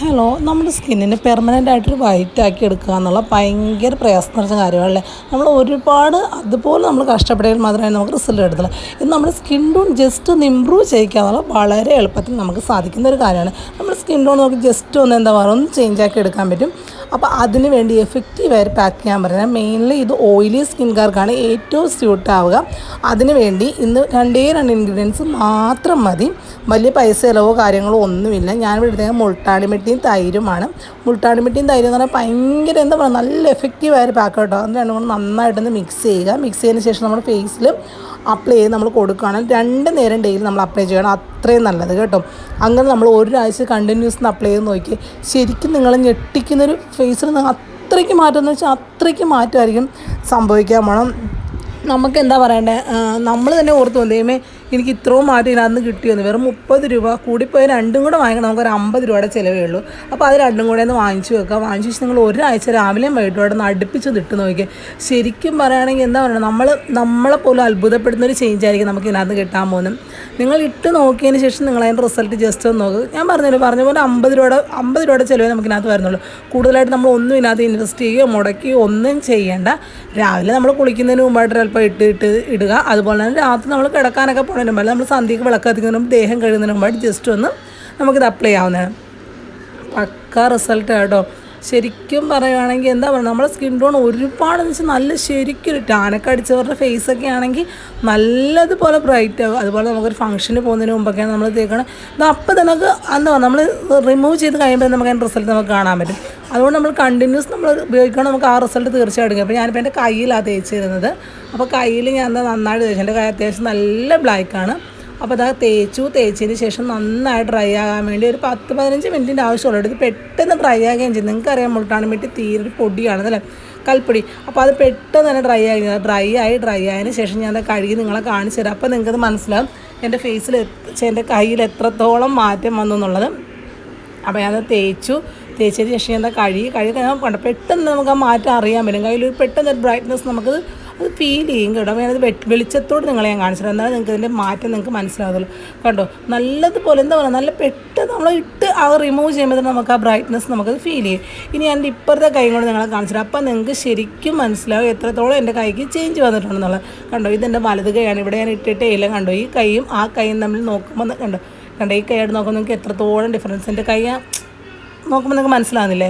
Hello നമ്മുടെ സ്കിന്നിന് permanent ആയിട്ടൊരു വൈറ്റ് ആക്കി എടുക്കുക എന്നുള്ള ഭയങ്കര പ്രയാസം നിറച്ച കാര്യമല്ലേ നമ്മൾ ഒരുപാട് അതുപോലെ നമ്മൾ കഷ്ടപ്പെടുകയാൽ മാത്രമേ നമുക്ക് റിസൾട്ട് എടുത്തുള്ളൂ ഇത് നമ്മുടെ സ്കിൻ ടോൺ ജസ്റ്റ് ഒന്ന് ഇമ്പ്രൂവ് ചെയ്യിക്കുക എന്നുള്ള വളരെ എളുപ്പത്തിൽ നമുക്ക് സാധിക്കുന്ന ഒരു കാര്യമാണ്. നമ്മുടെ സ്കിൻ ടോൺ നമുക്ക് ജസ്റ്റ് ഒന്ന് എന്താ പറയുക ഒന്ന് ചേഞ്ച് ആക്കി എടുക്കാൻ പറ്റും. അപ്പോൾ അതിന് വേണ്ടി എഫക്റ്റീവായി പാക്ക് ഞാൻ പറഞ്ഞാൽ മെയിൻലി ഇത് ഓയിലി സ്കിൻകാർക്കാണ് ഏറ്റവും സ്യൂട്ട് ആവുക. അതിന് വേണ്ടി ഇന്ന് രണ്ടേ രണ്ട് ഇൻഗ്രീഡിയൻസ് മാത്രം മതി. വലിയ പൈസ ചിലവോ കാര്യങ്ങളോ ഒന്നുമില്ല. ഞാനിവിടെ എടുത്തത് മുൾട്ടാളിമെട്ടിയും തൈരുമാണ്. മുൾട്ടാളിമെട്ടിയും തൈരും എന്ന് പറഞ്ഞാൽ ഭയങ്കര എന്താ പറയുക നല്ല എഫക്റ്റീവായ പാക്ക് കേട്ടോ അത് രണ്ടും കൂടെ നന്നായിട്ടൊന്ന് മിക്സ് ചെയ്യുക. മിക്സ് ചെയ്തതിന് ശേഷം നമ്മുടെ ഫേസിൽ അപ്ലൈ ചെയ്ത് നമ്മൾ കൊടുക്കുകയാണെങ്കിൽ രണ്ട് നേരം ഡെയിലി നമ്മൾ അപ്ലൈ ചെയ്യണം. അത്രയും നല്ലത് കേട്ടോ. അങ്ങനെ നമ്മൾ ഒരാഴ്ച കണ്ടിന്യൂസ് അപ്ലൈ ചെയ്ത് നോക്കി. ശരിക്കും നിങ്ങൾ ഞെട്ടിക്കുന്നൊരു ഫേസിൽ അത്രയ്ക്ക് മാറ്റം എന്ന് വെച്ചാൽ അത്രയ്ക്ക് മാറ്റമായിരിക്കും സംഭവിക്കാൻ വേണം നമുക്ക് എന്താ പറയണ്ടേ? നമ്മൾ തന്നെ ഓർത്ത് വന്നേമേ എനിക്ക് ഇത്രയും മാറ്റം ഇതിനകത്ത് കിട്ടിയെന്ന്. വെറും മുപ്പത് രൂപ കൂടിപ്പോയി രണ്ടും കൂടെ വാങ്ങിക്കണം. നമുക്ക് ഒരു അമ്പത് രൂപയുടെ ചിലവേ ഉള്ളൂ. അപ്പോൾ അത് രണ്ടും കൂടെ ഒന്ന് വാങ്ങിച്ചു വെക്കാം. വാങ്ങിച്ചു വെച്ച് നിങ്ങൾ ഒരാഴ്ച രാവിലെയും വൈകിട്ടും അവിടെ നിന്ന് അടുപ്പിച്ച് ഇട്ട് നോക്കിയാൽ ശരിക്കും പറയുകയാണെങ്കിൽ എന്താ പറയുക നമ്മൾ നമ്മളെ പോലും അത്ഭുതപ്പെടുന്ന ഒരു ചേഞ്ച് ആയിരിക്കും നമുക്ക് ഇതിനകത്ത് കിട്ടാൻ പോകുന്നത്. നിങ്ങൾ ഇട്ട് നോക്കിയതിന് ശേഷം നിങ്ങൾ അതിന്റെ റിസൾട്ട് ജസ്റ്റ് ഒന്ന് നോക്കുക ഞാൻ പറഞ്ഞല്ലോ പറഞ്ഞ പോലെ അമ്പത് രൂപയുടെ അമ്പത് രൂപയുടെ ചിലവേ നമുക്ക് ഇതിനകത്ത് വരുന്നുള്ളൂ. കൂടുതലായിട്ട് നമ്മൾ ഒന്നും ഇതിനകത്ത് ഇൻവെസ്റ്റ് ചെയ്യുകയോ മുടക്കുകയോ ഒന്നും ചെയ്യേണ്ട. രാവിലെ നമ്മൾ കുളിക്കുന്നതിന് മുമ്പായിട്ട് ചിലപ്പോൾ ഇട്ട് ഇട്ട് ഇടുക. അതുപോലെ തന്നെ രാത്രി നമ്മൾ കിടക്കാനൊക്കെ പോകുന്നതിന് മുമ്പ് നമ്മൾ സന്ധ്യക്ക് വിളക്ക് കത്തിക്കുന്നതിന് മുമ്പ് ദേഹം കഴുകുന്നതിന് മുമ്പായിട്ട് ജസ്റ്റ് ഒന്ന് നമുക്കിത് അപ്ലൈ ആവുന്നതാണ്. പക്ക റിസൾട്ട് കേട്ടോ. ശരിക്കും പറയുകയാണെങ്കിൽ എന്താ പറയുക നമ്മുടെ സ്കിൻ ടോൺ ഒരുപാട് എന്ന് വെച്ചാൽ നല്ല ശരിക്കും ഒരു ടാനൊക്കെ അടിച്ചവരുടെ ഫേസൊക്കെ ആണെങ്കിൽ നല്ലതുപോലെ ബ്രൈറ്റ് ആകും അതുപോലെ നമുക്കൊരു ഫംഗ്ഷന് പോകുന്നതിന് മുമ്പൊക്കെയാണ് നമ്മൾ തേക്കണം ഇത് അപ്പം തന്നെ നമുക്ക് എന്താ പറയുക നമ്മൾ റിമൂവ് ചെയ്ത് കഴിയുമ്പോൾ നമുക്ക് അതിന്റെ റിസൾട്ട് നമുക്ക് കാണാൻ പറ്റും. അതുകൊണ്ട് നമ്മൾ കണ്ടിന്യൂസ് നമ്മൾ ഉപയോഗിക്കണം. നമുക്ക് ആ റിസൾട്ട് തീർച്ചയായിട്ടും അപ്പോൾ ഞാനിപ്പോൾ എന്റെ കയ്യിലാണ് തേച്ചിരുന്നത്. അപ്പോൾ കയ്യിൽ ഞാൻ എന്താ നന്നായിട്ട് തേച്ചു. എന്റെ കൈ അത്യാവശ്യം നല്ല ബ്ലാക്കാണ് അപ്പോൾ അതാ തേച്ചു. തേച്ചതിന് ശേഷം നന്നായി ഡ്രൈ ആകാൻ വേണ്ടി ഒരു പത്ത് പതിനഞ്ച് മിനിറ്റിന്റെ ആവശ്യമുള്ളൂ. ഇത് പെട്ടെന്ന് ഡ്രൈ ആകുകയും ചെയ്യും. നിങ്ങൾക്കറിയാം മുട്ടാണ് മിട്ടി തീരെ ഒരു പൊടിയാണ് അല്ലേ? കൽപ്പൊടി. അപ്പോൾ അത് പെട്ടെന്ന് തന്നെ ഡ്രൈ ആയി ഡ്രൈ ആയി ഡ്രൈ ആയതിന് ശേഷം ഞാൻ അത് കഴുകി നിങ്ങളെ കാണിച്ചു തരാം. അപ്പോൾ നിങ്ങൾക്കത് മനസ്സിലാവും എന്റെ ഫേസിൽ എന്റെ കയ്യിൽ എത്രത്തോളം മാറ്റം വന്നു എന്നുള്ളത്. അപ്പോൾ ഞാനത് തേച്ചു. തേച്ചതിന് ശേഷം എന്താ കഴുകി കഴുകി കണ്ട പെട്ടെന്ന് നമുക്ക് ആ മാറ്റം അറിയാൻ പറ്റും. കയ്യിൽ ഒരു പെട്ടെന്ന് ഒരു ബ്രൈറ്റ്നസ് നമുക്ക് അത് ഫീൽ ചെയ്യും കേട്ടോ. ഞാനത് വെളിച്ചത്തോട് നിങ്ങളെ ഞാൻ കാണിച്ചത് എന്നാലും നിങ്ങൾക്ക് ഇതിന്റെ മാറ്റം നിങ്ങൾക്ക് മനസ്സിലാകുള്ളൂ കണ്ടോ? നല്ലതുപോലെ എന്താ പറയുക നല്ല പെട്ടെന്ന് നമ്മൾ ഇട്ട് അത് റിമൂവ് ചെയ്യുമ്പോൾ തന്നെ നമുക്ക് ആ ബ്രൈറ്റ്നസ് നമുക്കത് ഫീൽ ചെയ്യും. ഇനി ഞാൻ ഇപ്പുറത്തെ കൈ കൊണ്ട് നിങ്ങളെ കാണിച്ചിട്ട് അപ്പം നിങ്ങൾക്ക് ശരിക്കും മനസ്സിലാവും എത്രത്തോളം എന്റെ കൈക്ക് ചേഞ്ച് വന്നിട്ടുണ്ടെന്നുള്ളത്. കണ്ടോ? ഇതെന്റെ വലത് കൈയാണ്. ഇവിടെ ഞാൻ ഇട്ടിട്ടേ ഇല്ല. കണ്ടോ? ഈ കൈയും ആ കൈയും തമ്മിൽ നോക്കുമ്പോൾ കണ്ടോ? കണ്ടോ? ഈ കൈയായിട്ട് നോക്കുമ്പോൾ നിങ്ങൾക്ക് എത്രത്തോളം ഡിഫറൻസ് എന്റെ കൈ നോക്കുമ്പോൾ നിങ്ങൾക്ക് മനസ്സിലാകുന്നില്ലേ